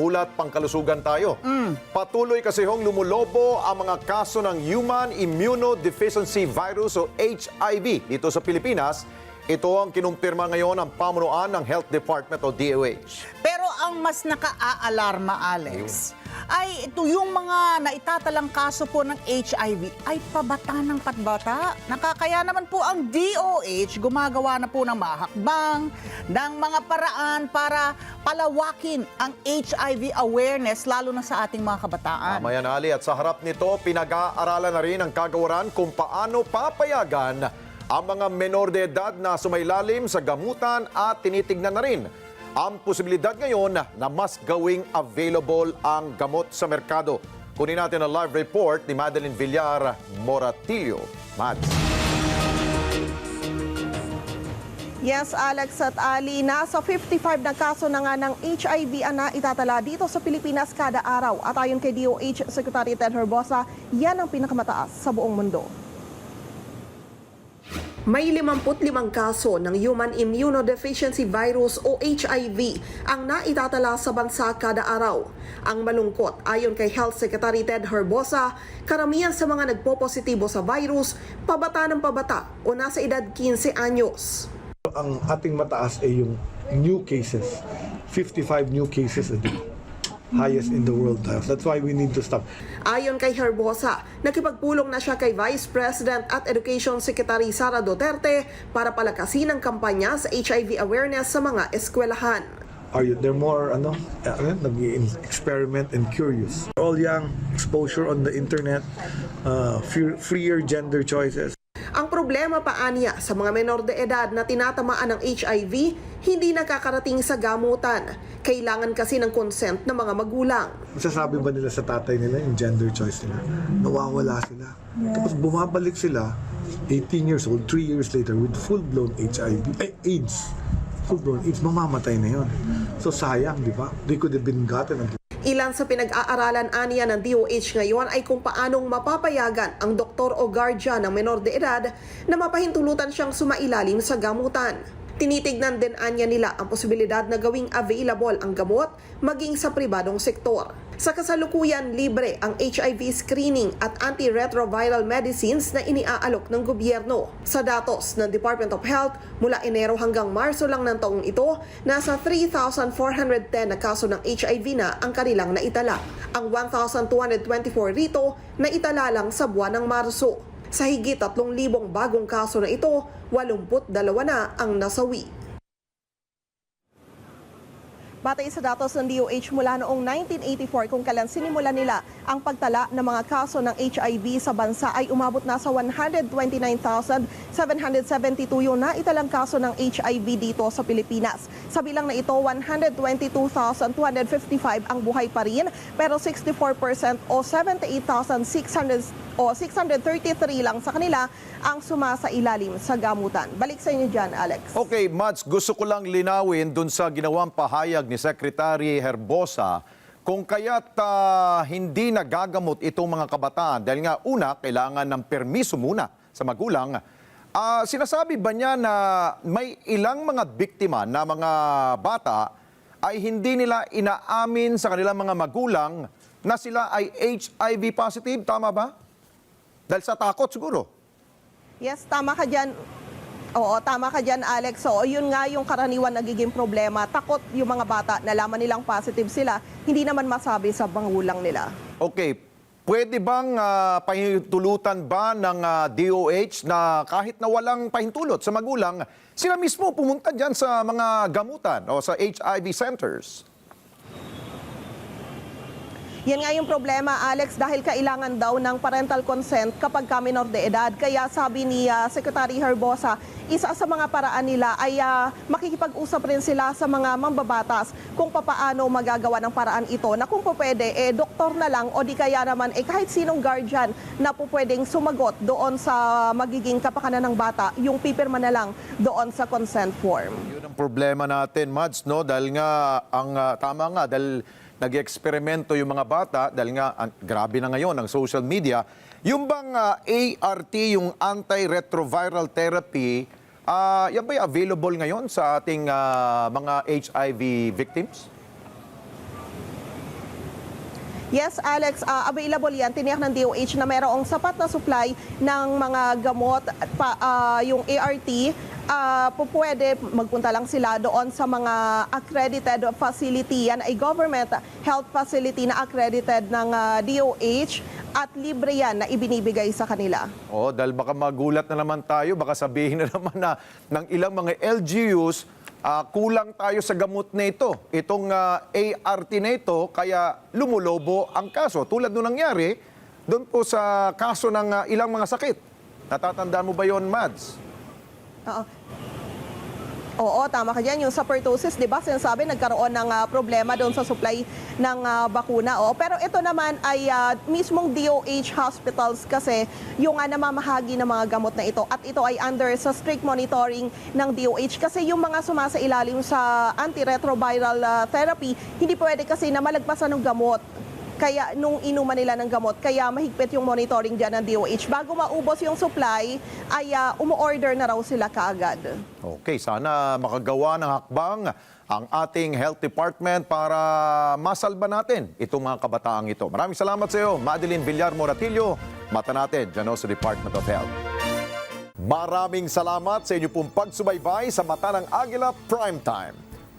Ulat pangkalusugan tayo. Patuloy kasi hong lumulobo ang mga kaso ng Human Immunodeficiency Virus o HIV dito sa Pilipinas. Ito ang kinumpirma ngayon ng pamunuan ng Health Department o DOH. Pero ang mas nakaalarma, Alex, ay ito yung mga naitatalang kaso po ng HIV ay pabata ng patbata. Nakakaya naman po ang DOH gumagawa na po ng mga hakbang, ng mga paraan para palawakin ang HIV awareness lalo na sa ating mga kabataan. Tama yan, Ali. At sa harap nito, pinag-aaralan na rin ang kagawaran kung paano papayagan ang mga menor de edad na sumailalim sa gamutan at tinitignan na rin ang posibilidad ngayon na mas gawing available ang gamot sa merkado. Kunin natin ang live report ni Madeline Villar Moratillo. Mads. Yes, Alex at Ali, nasa 55 na kaso na nga ng HIV ang naitatala dito sa Pilipinas kada araw. At ayon kay DOH Secretary Ted Herbosa, yan ang pinakamataas sa buong mundo. May 55 kaso ng Human Immunodeficiency Virus o HIV ang naitatala sa bansa kada araw. Ang malungkot, ayon kay Health Secretary Ted Herbosa, karamihan sa mga nagpo-positibo sa virus, pabata ng pabata o nasa edad 15 anyos. ang ating mataas ay yung new cases. 55 new cases a day. Highest in the world. That's why we need to stop. Ayon kay Herbosa, nakipagpulong na siya kay Vice President at Education Secretary Sara Duterte para palakasin ang kampanya sa HIV awareness sa mga eskwelahan. Are you, they're more, ano, uh, nag-experiment and curious. All young, exposure on the internet, uh, free- freer gender choices. Ang problema pa aniya sa mga menor de edad na tinatamaan ng HIV, hindi nakakarating sa gamutan. Kailangan kasi ng consent ng mga magulang. Masasabi ba nila sa tatay nila yung gender choice nila? Nawawala sila. Tapos bumabalik sila, 18 years old, 3 years later, with full-blown HIV, eh, AIDS. Full-blown AIDS, mamamatay na yon. So sayang, di ba? They could have been gotten Ilan sa pinag-aaralan aniya ng DOH ngayon ay kung paanong mapapayagan ang doktor o guardian ng menor de edad na mapahintulutan siyang sumailalim sa gamutan. Tinitignan din anya nila ang posibilidad na gawing available ang gamot maging sa pribadong sektor. Sa kasalukuyan, libre ang HIV screening at antiretroviral medicines na iniaalok ng gobyerno. Sa datos ng Department of Health, mula Enero hanggang Marso lang ng taong ito, nasa 3,410 na kaso ng HIV na ang kanilang naitala. Ang 1,224 rito na itala lang sa buwan ng Marso. Sa higit 3,000 bagong kaso na ito, 82 na ang nasawi. Batay sa datos ng DOH mula noong 1984 kung kailan sinimula nila ang pagtala ng mga kaso ng HIV sa bansa ay umabot na sa 129,772 yung naitalang kaso ng HIV dito sa Pilipinas. Sa bilang na ito, 122,255 ang buhay pa rin pero 64% o 78,600 o 633 lang sa kanila ang sumasa ilalim sa gamutan. Balik sa inyo dyan, Alex. Okay, Mads, gusto ko lang linawin dun sa ginawang pahayag ni Secretary Herbosa kung kaya't ah, hindi nagagamot itong mga kabataan dahil nga una, kailangan ng permiso muna sa magulang. Ah, sinasabi ba niya na may ilang mga biktima na mga bata ay hindi nila inaamin sa kanilang mga magulang na sila ay HIV positive? Tama ba? Dahil sa takot siguro. Yes, tama ka dyan. Oo, tama ka dyan, Alex. So, yun nga yung karaniwan nagiging problema. Takot yung mga bata, nalaman nilang positive sila, hindi naman masabi sa bangulang nila. Okay, pwede bang ah, pahintulutan ba ng ah, DOH na kahit na walang pahintulot sa magulang, sila mismo pumunta dyan sa mga gamutan o sa HIV centers? Yan nga yung problema, Alex, dahil kailangan daw ng parental consent kapag ka minor de edad. Kaya sabi ni ah, Secretary Herbosa, isa sa mga paraan nila ay ah, makikipag-usap rin sila sa mga mambabatas kung papaano magagawa ng paraan ito na kung po pwede, eh, doktor na lang o di kaya naman eh, kahit sinong guardian na po pwedeng sumagot doon sa magiging kapakanan ng bata, yung pipirma na lang doon sa consent form. Yun ang problema natin, Mads, no? Dahil nga, ang ah, tama nga, dahil nag-eksperimento yung mga bata, dahil nga, ang- grabe na ngayon ang social media, yung bang ah, ART, yung antiretroviral therapy, ah, yan ba available ngayon sa ating ah, mga HIV victims? Yes, Alex, ah, available yan. Tiniyak ng DOH na mayroong sapat na supply ng mga gamot, pa, ah, yung ART. Ah, po pwede magpunta lang sila doon sa mga accredited facility. Yan ay government health facility na accredited ng ah, DOH at libre yan na ibinibigay sa kanila. Oh, dahil baka magulat na naman tayo, baka sabihin na naman na ng ilang mga LGUs, ah, kulang tayo sa gamot na ito. Itong ah, ART na ito, kaya lumulobo ang kaso. Tulad nung nangyari, doon po sa kaso ng ah, ilang mga sakit. Natatandaan mo ba yon Mads? Oo. Oo, tama ka dyan. Yung sa pertussis, di ba, sinasabi nagkaroon ng ah, problema doon sa supply ng ah, bakuna. Oo. Pero ito naman ay ah, mismong DOH hospitals kasi yung uh, namamahagi ng mga gamot na ito. At ito ay under sa strict monitoring ng DOH kasi yung mga sumasailalim sa antiretroviral ah, therapy, hindi pwede kasi na malagpasan ng gamot. Kaya nung inuman nila ng gamot, kaya mahigpit yung monitoring dyan ng DOH. Bago maubos yung supply, ay uh, umu-order na raw sila kaagad. Okay, sana makagawa ng hakbang ang ating health department para masalba natin itong mga kabataang ito. Maraming salamat sa iyo, Madeline Villar Moratillo. Mata natin dyan sa Department of Health. Maraming salamat sa inyo pong pagsubaybay sa Mata ng Agila Primetime.